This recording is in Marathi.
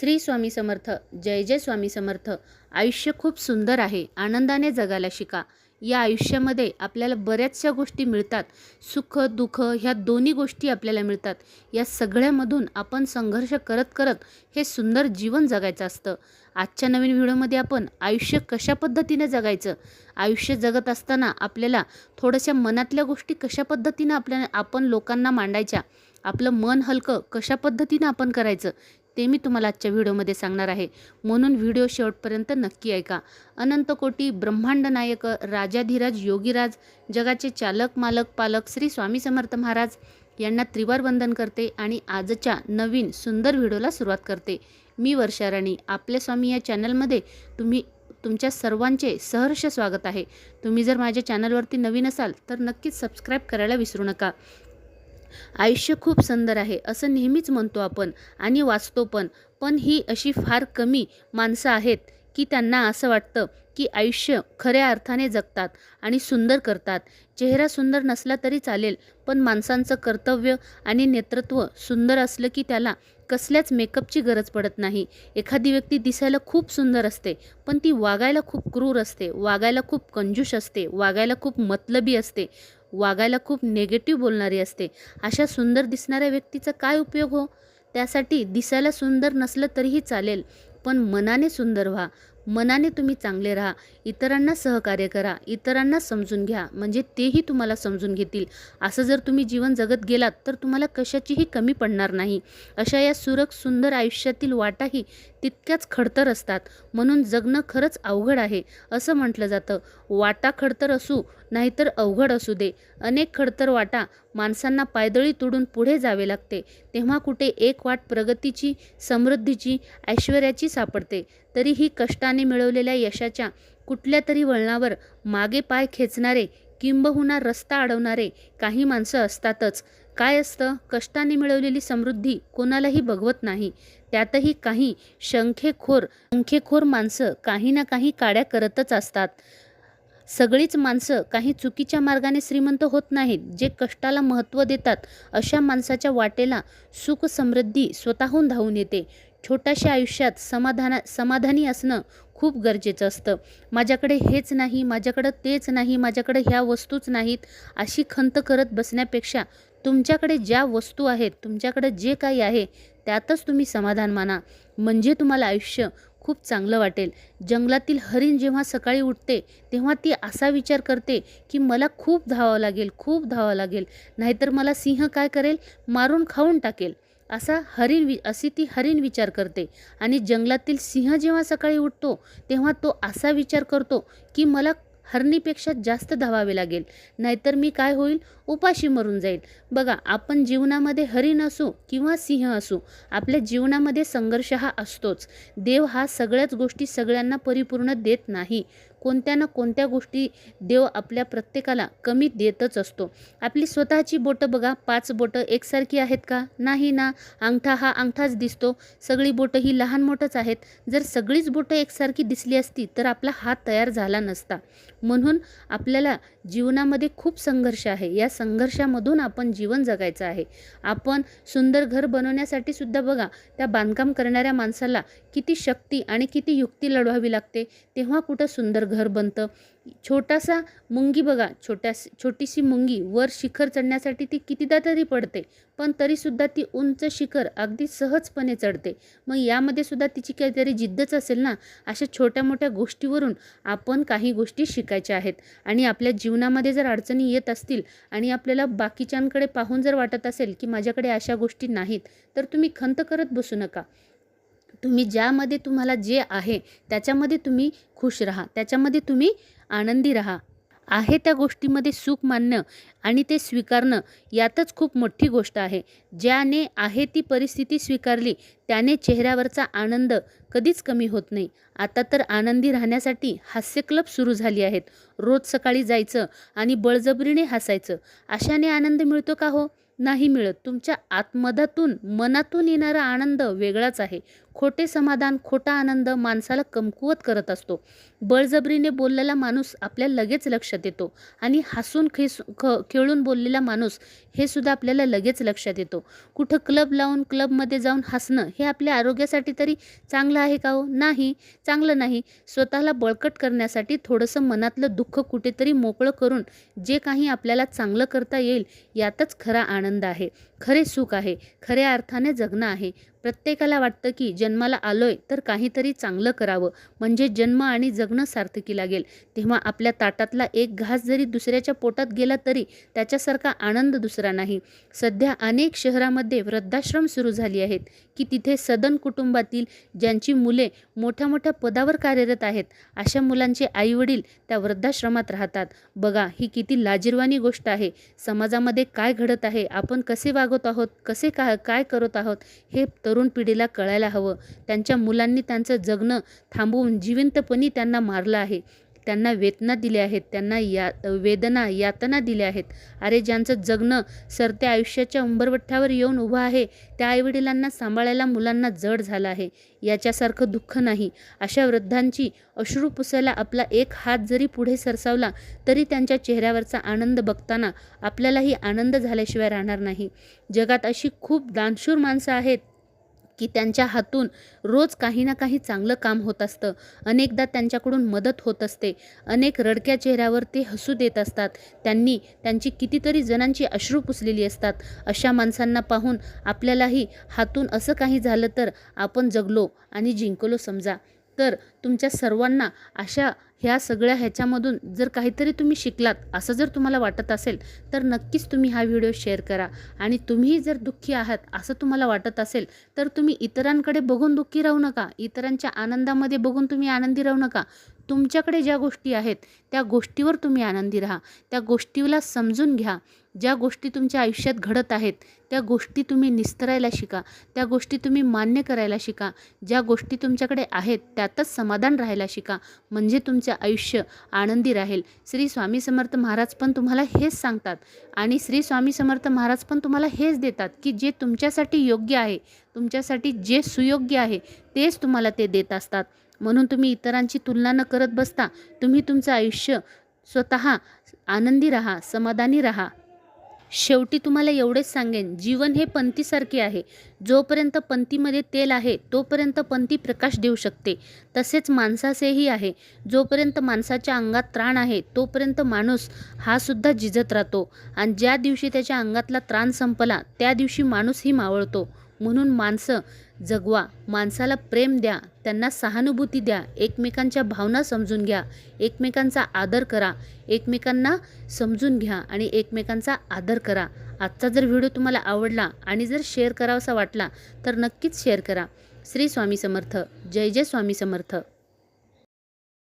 श्री स्वामी समर्थ जय जय स्वामी समर्थ. आयुष्य खूप सुंदर आहे आनंदाने जगायला शिका. या आयुष्यामध्ये आपल्याला बऱ्याचशा गोष्टी मिळतात. सुख दुःख ह्या दोन्ही गोष्टी आपल्याला मिळतात. या सगळ्यामधून आपण संघर्ष करत करत हे सुंदर जीवन जगायचं असतं. आजच्या नवीन व्हिडिओमध्ये आपण आयुष्य कशा पद्धतीने जगायचं? आयुष्य जगत असताना आपल्याला थोड्याशा मनातल्या गोष्टी कशा पद्धतीनं आपल्या आपण लोकांना मांडायच्या? आपलं मन हलकं कशा पद्धतीनं आपण करायचं? ते मी तुम्हाला आजच्या व्हिडिओमध्ये सांगणार आहे. म्हणून व्हिडिओ शेवटपर्यंत नक्की ऐका. अनंतकोटी ब्रह्मांड नायक राजाधिराज योगीराज जगाचे चालक मालक पालक श्री स्वामी समर्थ महाराज यांना त्रिवार वंदन करते आणि आजच्या नवीन सुंदर व्हिडिओला सुरुवात करते. मी वर्षा राणी. आपले स्वामी या चॅनलमध्ये तुम्ही तुमच्या सर्वांचे सहर्ष स्वागत आहे. तुम्ही जर माझ्या चॅनलवरती नवीन असाल तर नक्कीच सबस्क्राईब करायला विसरू नका. आयुष्य खूप सुंदर आहे असं नेहमीच म्हणतो आपण आणि वाचतो पण. पण ही अशी फार कमी माणसं आहेत की त्यांना असं वाटतं की आयुष्य खऱ्या अर्थाने जगतात आणि सुंदर करतात. चेहरा सुंदर नसला तरी चालेल पण माणसांचं कर्तव्य आणि नेतृत्व सुंदर असलं की त्याला कसल्याच मेकअपची गरज पडत नाही. एखादी व्यक्ती दिसायला खूप सुंदर असते पण ती वागायला खूप क्रूर असते वागायला खूप कंजूष असते वागायला खूप मतलबी असते. वागायला खूप नेगेटिव्ह बोलणारी असते. अशा सुंदर दिसणाऱ्या व्यक्तीचा काय उपयोग हो? त्यासाठी दिसायला सुंदर नसलं तरीही चालेल पण मनाने सुंदर व्हा. मनाने तुम्ही चांगले राहा इतरांना सहकार्य करा इतरांना समजून घ्या म्हणजे तेही तुम्हाला समजून घेतील. असं जर तुम्ही जीवन जगत गेलात तर तुम्हाला कशाचीही कमी पडणार नाही. अशा या सुरक सुंदर आयुष्यातील वाटाही तितक्याच खडतर असतात. म्हणून जगणं खरंच अवघड आहे असं म्हटलं जातं. वाटा खडतर असू नाहीतर अवघड असू दे. अनेक खडतर वाटा माणसांना पायदळी तोडून पुढे जावे लागते. तेव्हा कुठे एक वाट प्रगतीची समृद्धीची ऐश्वर्याची सापडते. तरीही कष्टाने मिळवलेल्या यशाच्या कुठल्या तरी वळणावर मागे पाय खेचणारे किंबहुना रस्ता अडवणारे काही माणसं असतातच. काय असतं? कष्टाने मिळवलेली समृद्धी कोणालाही बघवत नाही. त्यातही काही शंखेखोर अंखेखोर माणसं काही ना काही काड्या करतच असतात. सगळीच माणसं काही चुकीच्या मार्गाने श्रीमंत होत नाहीत जे कष्टाला महत्त्व देतात अशा माणसाच्या वाटेला सुख समृद्धी स्वतःहून धावून येते. छोट्याशा आयुष्यात समाधाना समाधानी असणं खूप गरजेचं असतं. माझ्याकडे हेच नाही माझ्याकडं तेच नाही माझ्याकडे ह्या वस्तूच नाहीत अशी खंत करत बसण्यापेक्षा तुमच्याकडे ज्या वस्तू आहेत तुमच्याकडे जे काही आहे त्यातच तुम्ही समाधान माना. म्हणजे तुम्हाला आयुष्य खूप चांगलं वाटेल. जंगलातील हरिण जेव्हा सकाळी उठते तेव्हा ती असा विचार करते की मला खूप धावावं लागेल खूप धावावं लागेल. नाहीतर मला सिंह काय करेल? मारून खाऊन टाकेल. असा हरिण वि अशी ती हरिण विचार करते. आणि जंगलातील सिंह जेव्हा सकाळी उठतो तेव्हा तो असा विचार करतो की मला हरणीपेक्षा जास्त धावावे लागेल नाहीतर मी काय होईल? उपाशी मरून जाईल. बघा आपण जीवनामध्ये हरिण असू किंवा सिंह असू आपल्या जीवनामध्ये संघर्ष हा असतोच. देव हा सगळ्याच गोष्टी सगळ्यांना परिपूर्ण देत नाही. कोणत्या ना कोणत्या गोष्टी देव आपल्या प्रत्येकाला कमी देतच असतो. आपली स्वतःची बोटं बघा पाच बोटं एकसारखी आहेत का? नाही ना. अंगठा हा अंगठाच दिसतो. सगळी बोटं ही लहान मोठंच आहेत. जर सगळीच बोटं एकसारखी दिसली असती तर आपला हात तयार झाला नसता. म्हणून आपल्याला जीवनामध्ये खूप संघर्ष आहे. या संघर्षामधून आपण जीवन जगायचं आहे. आपण सुंदर घर बनवण्यासाठी सुद्धा बघा त्या बांधकाम करणाऱ्या माणसाला किती शक्ती आणि किती युक्ती लढवावी लागते तेव्हा कुठं सुंदर घर बनतं. छोटासा मुंगी बघा छोट्या छोटीशी मुंगी वर शिखर चढण्यासाठी ती कितीदा तरी पडते पण तरीसुद्धा ती उंच शिखर अगदी सहजपणे चढते. मग यामध्ये सुद्धा तिची काहीतरी जिद्दच असेल ना अशा छोट्या मोठ्या गोष्टीवरून आपण काही गोष्टी शिकायच्या आहेत. आणि आपल्या जीवनामध्ये जर अडचणी येत असतील आणि आपल्याला बाकीच्यांकडे पाहून जर वाटत असेल की माझ्याकडे अशा गोष्टी नाहीत तर तुम्ही खंत करत बसू नका. तुम्ही ज्यामध्ये तुम्हाला जे आहे त्याच्यामध्ये तुम्ही खुश राहा. त्याच्यामध्ये तुम्ही आनंदी राहा. आहे त्या गोष्टीमध्ये सुख मानणं आणि ते स्वीकारणं यातच खूप मोठी गोष्ट आहे. ज्याने आहे ती परिस्थिती स्वीकारली त्याने चेहऱ्यावरचा आनंद कधीच कमी होत नाही. आता तर आनंदी राहण्यासाठी हास्य क्लब सुरू झाली आहेत. रोज सकाळी जायचं आणि बळजबरीने हसायचं. अशाने आनंद मिळतो का हो? नाही मिळत. तुमच्या आत्मधातून मनातून येणारा आनंद वेगळाच आहे. खोटे समाधान खोटा आनंद माणसाला कमकुवत करत असतो. बळजबरीने बोललेला माणूस आपल्या लगेच लक्षात येतो आणि हसून खेस ख खेळून बोललेला माणूस हे सुद्धा आपल्याला लगेच लक्षात येतो. कुठं क्लब लावून क्लबमध्ये जाऊन हसणं हे आपल्या आरोग्यासाठी तरी चांगलं आहे का हो? नाही. चांगलं नाही. स्वतःला बळकट करण्यासाठी थोडंसं मनातलं दुःख कुठेतरी मोकळं करून जे काही आपल्याला चांगलं करता येईल यातच खरा आनंद आहे. खरे सुख आहे. खऱ्या अर्थाने जगणं आहे. प्रत्येकाला वाटतं की जन्माला आलोय तर काहीतरी चांगलं करावं. म्हणजे जन्म आणि जगणं सार्थकी लागेल. तेव्हा आपल्या ताटातला एक घास जरी दुसऱ्याच्या पोटात गेला तरी त्याच्यासारखा आनंद दुसरा नाही. सध्या अनेक शहरामध्ये वृद्धाश्रम सुरू झाली आहेत की तिथे सदन कुटुंबातील ज्यांची मुले मोठ्या मोठ्या पदावर कार्यरत आहेत अशा मुलांचे आईवडील त्या वृद्धाश्रमात राहतात. बघा ही किती लाजिरवाणी गोष्ट आहे. समाजामध्ये काय घडत आहे? आपण कसे वागत आहोत? कसे का काय करत आहोत? हे तरुण पिढीला कळायला हवं. त्यांच्या मुलांनी त्यांचं जगणं थांबवून जिवंतपणी त्यांना मारलं आहे. त्यांना वेदना दिल्या आहेत. त्यांना या वेदना यातना दिल्या आहेत. अरे ज्यांचं जगणं सरत्या आयुष्याच्या उंबरवठ्यावर येऊन उभं आहे त्या आईवडिलांना सांभाळायला मुलांना जड झालं आहे. याच्यासारखं दुःख नाही. अशा वृद्धांची अश्रू पुसायला आपला एक हात जरी पुढे सरसावला तरी त्यांच्या चेहऱ्यावरचा आनंद बघताना आपल्यालाही आनंद झाल्याशिवाय राहणार नाही. जगात अशी खूप दानशूर माणसं आहेत की त्यांच्या हातून रोज काही ना काही चांगलं काम होत असतं. अनेकदा त्यांच्याकडून मदत होत असते. अनेक रडक्या चेहऱ्यावर ते हसू देत असतात. त्यांनी त्यांची कितीतरी जणांची अश्रू पुसलेली असतात. अशा माणसांना पाहून आपल्यालाही हातून असं काही झालं तर आपण जगलो आणि जिंकलो समजा. तर तुमच्या सर्वांना अशा ह्या सगळ्या ह्याच्यामधून जर काहीतरी तुम्ही शिकलात असं जर तुम्हाला वाटत असेल तर नक्कीच तुम्ही हा व्हिडिओ शेअर करा. आणि तुम्ही जर दुःखी आहात असं तुम्हाला वाटत असेल तर तुम्ही इतरांकडे बघून दुःखी राहू नका. इतरांच्या आनंदामध्ये बघून तुम्ही आनंदी राहू नका. तुमच्याकडे ज्या गोष्टी आहेत त्या गोष्टीवर तुम्ही आनंदी राहा. त्या गोष्टीला समजून घ्या. ज्या गोष्टी तुमच्या आयुष्यात घडत आहेत त्या गोष्टी तुम्ही निस्तरायला शिका. त्या गोष्टी तुम्ही मान्य करायला शिका. ज्या गोष्टी तुमच्याकडे आहेत त्यातच समाधान राहायला शिका. म्हणजे तुमचं आयुष्य आनंदी राहील. श्री स्वामी समर्थ महाराज पण तुम्हाला हेच सांगतात. आणि श्री स्वामी समर्थ महाराज पण तुम्हाला हेच देतात की जे तुमच्यासाठी योग्य आहे तुमच्यासाठी जे सुयोग्य आहे तेच तुम्हाला ते देत असतात. म्हणून तुम्ही इतरांची तुलना न करत बसता तुम्ही तुमचं आयुष्य स्वतः आनंदी राहा समाधानी राहा. शेवटी तुम्हाला एवढेच सांगेन जीवन हे पंथीसारखे आहे. जोपर्यंत पंथीमध्ये तेल आहे तोपर्यंत पंथी प्रकाश देऊ शकते. तसेच माणसाचेही आहे. जोपर्यंत माणसाच्या अंगात त्राण आहे तोपर्यंत माणूस हा सुद्धा झिजत राहतो. आणि ज्या दिवशी त्याच्या अंगातला त्राण संपला त्या दिवशी माणूसही मावळतो. म्हणून माणसं जगवा. माणसाला प्रेम द्या. त्यांना सहानुभूती द्या. एकमेकांच्या भावना समजून घ्या. एकमेकांचा आदर करा. एकमेकांना समजून घ्या आणि एकमेकांचा आदर करा. आजचा जर व्हिडिओ तुम्हाला आवडला आणि जर शेअर करावासा वाटला तर नक्कीच शेअर करा. श्री स्वामी समर्थ. जय जय स्वामी समर्थ.